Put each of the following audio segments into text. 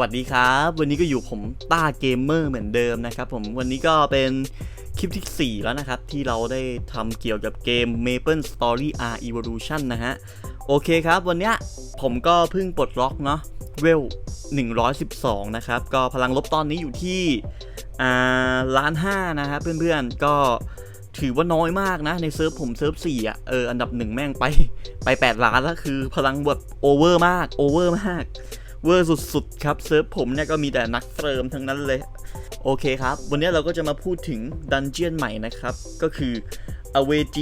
วัสดีครับ วันนี้ก็อยู่ผมต้าเกมเมอร์เหมือนเดิมนะครับผมวันนี้ก็เป็นคลิปที่ 4 แล้วนะครับ ที่เราได้ทำเกี่ยวกับเกม Maple Story R Evolution นะฮะ โอเคครับ วันนี้ผมก็เพิ่งปลดล็อกเนาะเวล 112 นะครับ ก็พลังลบตอนนี้อยู่ที่ล้านห้านะครับเพื่อนๆ ก็ถือว่าน้อยมากนะ ในเซิร์ฟผมเซิร์ฟ4อะเอออันดับหนึ่งแม่งไปไป 8 ล้านแล้วคือพลังแบบโอเวอร์มากโอเวอร์มาก เวอร์สุดๆครับเซิร์ฟผมเนี่ยก็มีแต่นักเฟิร์มทั้งนั้นเลย โอเคครับ วันนี้เราก็จะมาพูดถึงดันเจียนใหม่นะครับ ก็คือ a w a g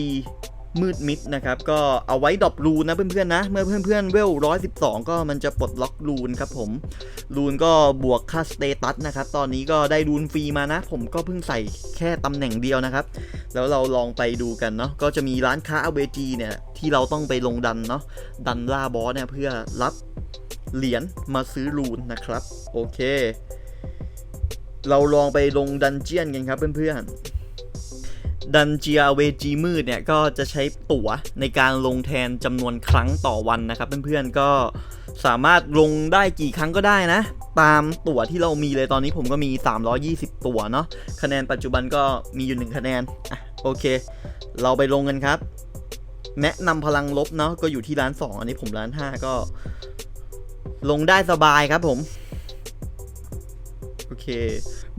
มืดมิดนะครับ ก็เอาไว้ดรอปรูนนะเพื่อนๆนะ เมื่อเพื่อนๆเวลร้อ112ก็มันจะปลดล็อกรูนครับผมรูนก็บวกค่าสเตตัสนะครับ ตอนนี้ก็ได้รูนฟรีมานะ ผมก็เพิ่งใส่แค่ตำแหน่งเดียวนะครับ แล้วเราลองไปดูกันเนาะก็จะมีร้านค้า a w a g เนี่ย ที่เราต้องไปลงดันเนาะดันล่าบอสเนี่ยเพื่อรับ เหรียญมาซื้อรูนนะครับ โอเค เราลองไปลงดันเจียนกันครับเพื่อนๆ ดันเจียเวจีมืดเนี่ย ก็จะใช้ตั๋วในการลงแทนจำนวนครั้งต่อวันนะครับ เพื่อนๆ ก็สามารถลงได้กี่ครั้งก็ได้นะ ตามตั๋วที่เรามีเลยตอนนี้ผมก็มี 320 ตั๋วเนาะคะแนนปัจจุบันก็มีอยู่ 1 คะแนนอะโอเค เราไปลงกันครับแนะนำพลังลบเนาะก็อยู่ที่ร้าน 2 อันนี้ผมร้าน 5 ก็ ลงได้สบายครับผม โอเค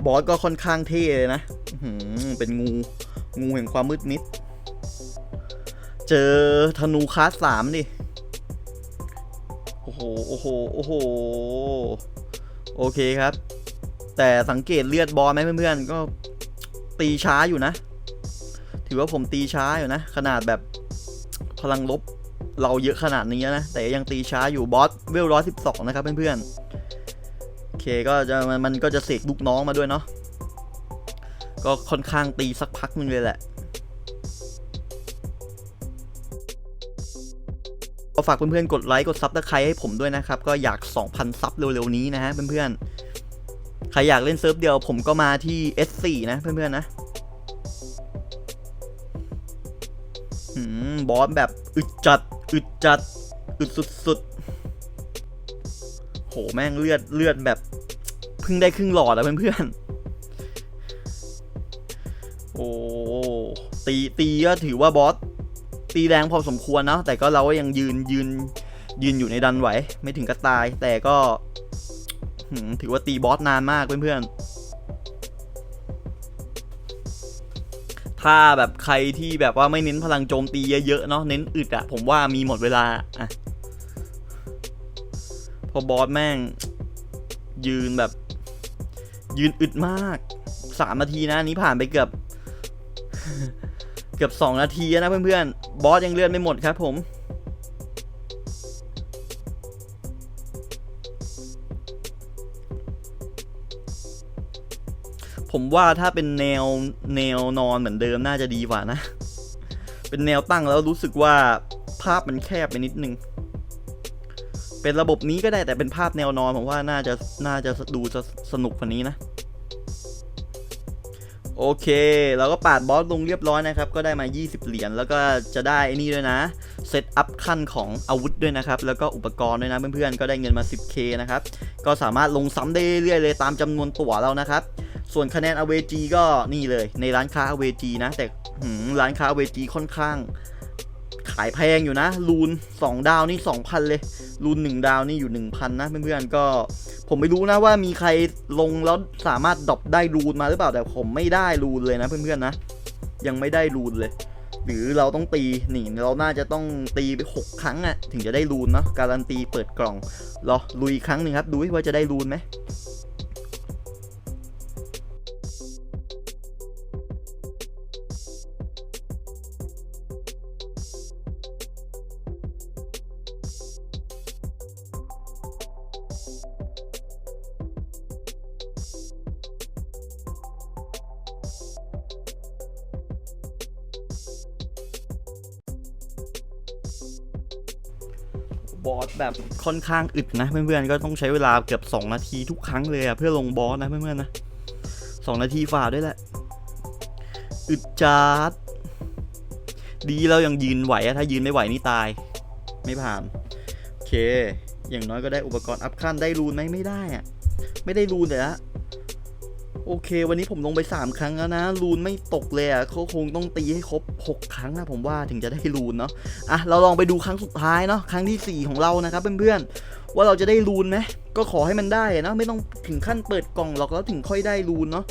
บอสก็ค่อนข้างเท่เลยนะเป็นงู งูแห่งความมืดมิด เจอธนูคาสสามดิ โอ้โห โอ้โห โอ้โห โอเคครับ แต่สังเกตเลือดบอสไหมเพื่อนๆ ก็ตีช้าอยู่นะ ถือว่าผมตีช้าอยู่นะ ขนาดแบบพลังลบ เราเยอะขนาดนี้นะ แต่ยังตีช้าอยู่บอสเวลร้อยสิบสองนะครับเพื่อนๆโอเคก็จะมันมันก็จะเสกลูกน้องมาด้วยเนาะก็ค่อนข้างตีสักพักนึงเลยแหละก็ฝากเพื่อนๆ กดไลค์กดซับตะไคร้ให้ผมด้วยนะครับ ก็อยาก 2,000 ซับเร็วๆ นี้นะฮะเพื่อนๆ ใครอยากเล่นเซิร์ฟเดียวผมก็มาที่ S4 นะเพื่อนๆ นะบอสแบบอึดจัด อึดจัดอึดสุดๆ โหแม่งเลือดเลือดแบบเพิ่งได้ครึ่งหลอดอะเพื่อนๆ โอ้ตีตีก็ถือว่าบอสตีแรงพอสมควรนะแต่ก็เราก็ยังยืนยืนยืนอยู่ในดันไหว ไม่ถึงกับตาย แต่ก็ถือว่าตีบอสนานมากเพื่อนๆ ถ้าแบบใครที่แบบว่าไม่เน้นพลังโจมตีเยอะๆเนาะเน้นอึดอะผมว่ามีหมดเวลาอะพอบอสแม่ง ยืนแบบ ยืนอึดมากสามนาทีนะนี้ผ่านไปเกือบ เกือบสองนาทีนะเพื่อนๆบอสยังเลื่อนไม่หมดครับผม ผมว่าถ้าเป็นแนวแนวนอนเหมือนเดิมน่าจะดีกว่านะ เป็นแนวตั้งแล้วรู้สึกว่าภาพมันแคบไปนิดนึง เป็นระบบนี้ก็ได้แต่เป็นภาพแนวนอนผมว่าน่าจะน่าจะดูจะสนุกกว่านี้นะ โอเค เราก็ปาดบอสลงเรียบร้อยนะครับ ก็ได้มา 20 เหรียญ แล้วก็จะได้ไอ้นี่ด้วยนะ เซตอัพขั้นของอาวุธด้วยนะครับ แล้วก็อุปกรณ์ด้วยนะเพื่อนๆ ก็ได้เงินมา 10k นะครับ ก็สามารถลงซ้ำได้เรื่อยๆเลยตามจำนวนตั๋วเรานะครับ ส่วนคะแนน AWG ก็นี่เลยในร้านค้า AWG นะ แต่ร้านค้า AWG ค่อนข้าง ขายแพงอยู่นะ รูน 2 ดาวนี่ 2,000 เลย รูน 1 ดาวนี่อยู่ 1,000 นะเพื่อนๆ ก็ ผมไม่รู้นะว่ามีใครลงแล้วสามารถดรอปได้รูนมาหรือเปล่าแต่ผมไม่ได้รูนเลยนะเพื่อนๆนะ ยังไม่ได้รูนเลย หรือเราต้องตีนี่เราน่าจะต้องตีไปหกครั้งอะถึงจะได้รูนเนาะการันตีเปิดกล่องรอลุยครั้งหนึ่งครับดูว่าจะได้รูนไหม บอสแบบค่อนข้างอึดนะเพื่อนๆก็ต้องใช้เวลาเกือบ 2 นาทีทุกครั้งเลยอะเพื่อลงบอสนะเพื่อนๆนะสองนาทีฝ่าด้วยแหละอึดจัดดีเรายังยืนไหวอะถ้ายืนไม่ไหวนี่ตาย ไม่ผ่านโอเค อย่างน้อยก็ได้อุปกรณ์อัพขั้นได้รูนไหมไม่ได้อะไม่ได้รูนเลยละ โอเค วันนี้ผมลงไป 3 ครั้งแล้วนะรูนไม่ตกเลยอะเขาคงต้องตีให้ครบ 6 ครั้งนะผมว่าถึงจะได้รูนเนาะอะเราลองไปดูครั้งสุดท้ายเนาะครั้งทีสี่ 4 ของเรานะครับเพื่อนๆว่าเราจะได้รูนไหมก็ขอให้มันได้นะไม่ต้องถึงขั้นเปิดกล่องหรอกแล้วถึงค่อยได้รูนเนาะ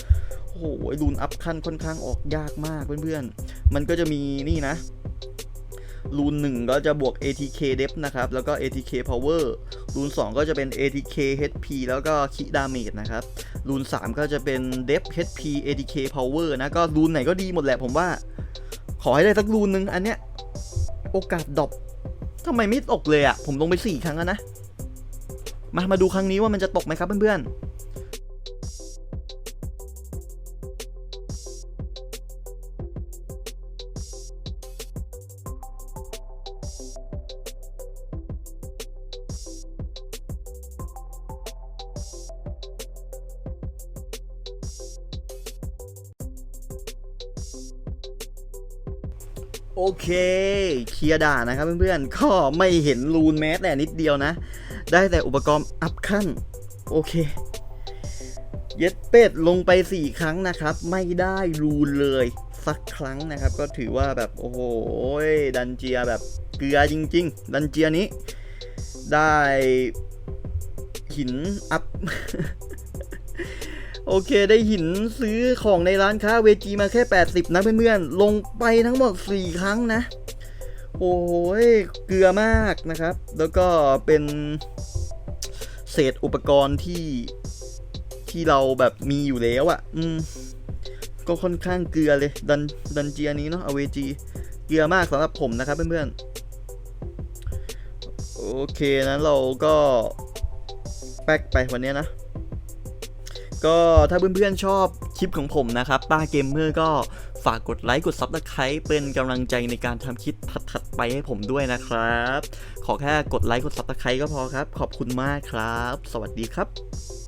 โอ้โหรูนอัพขั้นค่อนข้างออกยากมากเพื่อนๆมันก็จะมีนี่นะ รูน1ก็จะบวก ATK Depth นะครับ แล้วก็ ATK Power รูน2ก็จะเป็น ATK HP แล้วก็ Ki Damage นะครับ รูน3ก็จะเป็น Depth HP ATK Power นะ ก็รูนไหนก็ดีหมดแหละผมว่า ขอให้ได้สักรูนหนึ่งอันเนี้ย โอกาสดรอปทำไมไม่ตกเลยอะ่ะ ผมลงไป 4 ครั้งแล้วนะ มา มาดูครั้งนี้ว่ามันจะตกไหมครับเพื่อนๆ โอเค เคลียร์ด่านะครับเพื่อนๆ ก็ไม่เห็นรูนแม้แต่นิดเดียวนะ ได้แต่อุปกรณ์อัพขั้น โอเค เย็ดเป็ดลงไป 4 ครั้งนะครับ ไม่ได้รูนเลยสักครั้งนะครับ ก็ถือว่าแบบโอ้โหดันเจียแบบเกลือจริง ๆ ดันเจียนี้ ได้หินอัพ โอเคได้หินซื้อของในร้านค้าเวจีมาแค่ 80 นะเพื่อนๆ ลงไปทั้งหมด 4 ครั้งนะ โอ้ยเกลือมากนะครับ แล้วก็เป็นเศษอุปกรณ์ที่ที่เราแบบมีอยู่แล้วอะ่ะ อืม ก็ค่อนข้างเกลือเลย ดันดันเจียนี้เนาะเอาเวจีเกลือมากสำหรับผมนะครับเพื่อนๆ โอเคนั้นเราก็แป๊กไปวันนี้นะ ก็ถ้าเพื่อนๆชอบคลิปของผมนะครับ ป้าเกมเมอร์ก็ฝากกดไลค์กดซับสไคร b e เป็นกำลังใจในการทำคลิปถัดๆไปให้ผมด้วยนะครับ ขอแค่กดไลค์กดซับสไคร b e ก็พอครับ ขอบคุณมากครับ สวัสดีครับ